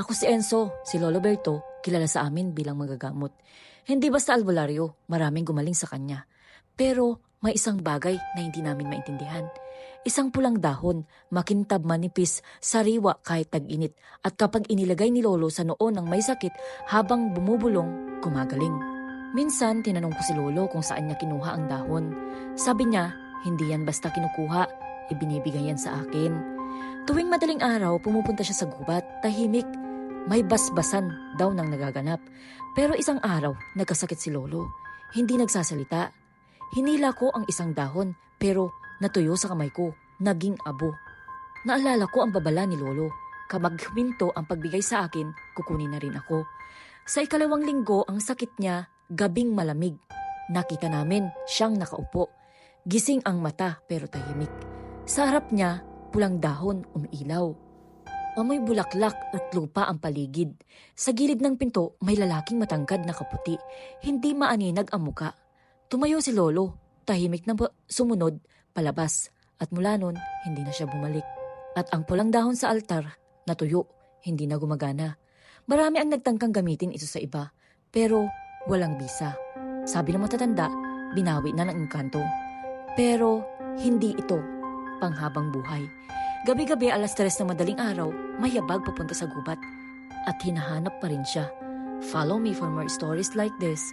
Ako si Enzo, si Lolo Berto, kilala sa amin bilang magagamot. Hindi basta albularyo, maraming gumaling sa kanya. Pero may isang bagay na hindi namin maintindihan. Isang pulang dahon, makintab manipis, sariwa kahit tag-init at kapag inilagay ni Lolo sa noon ng may sakit habang bumubulong, gumagaling. Minsan, tinanong ko si Lolo kung saan niya kinuha ang dahon. Sabi niya, hindi yan basta kinukuha, ibinibigay yan sa akin. Tuwing madaling araw, pumupunta siya sa gubat, tahimik. May basbasan daw nang nagaganap. Pero isang araw, nagkasakit si Lolo. Hindi nagsasalita. Hinila ko ang isang dahon, pero natuyo sa kamay ko, naging abo. Naalala ko ang babala ni Lolo. Kapag huminto ang pagbigay sa akin, kukunin na rin ako. Sa ikalawang linggo, ang sakit niya, gabing malamig. Nakita namin, siyang nakaupo. Gising ang mata pero tahimik. Sa harap niya, pulang dahon umiilaw. Amoy bulaklak at lupa ang paligid. Sa gilid ng pinto, may lalaking matangkad na kaputi. Hindi maaninag ang muka. Tumayo si Lolo, tahimik na sumunod, palabas. At mula nun, hindi na siya bumalik. At ang pulang dahon sa altar, natuyo, hindi na gumagana. Marami ang nagtangkang gamitin ito sa iba, pero walang bisa. Sabi ng matatanda, binawi na ng engkanto. Pero hindi ito panghabang buhay. Gabi-gabi alas tres ng madaling araw, mayabag papunta sa gubat. At hinahanap pa rin siya. Follow me for more stories like this.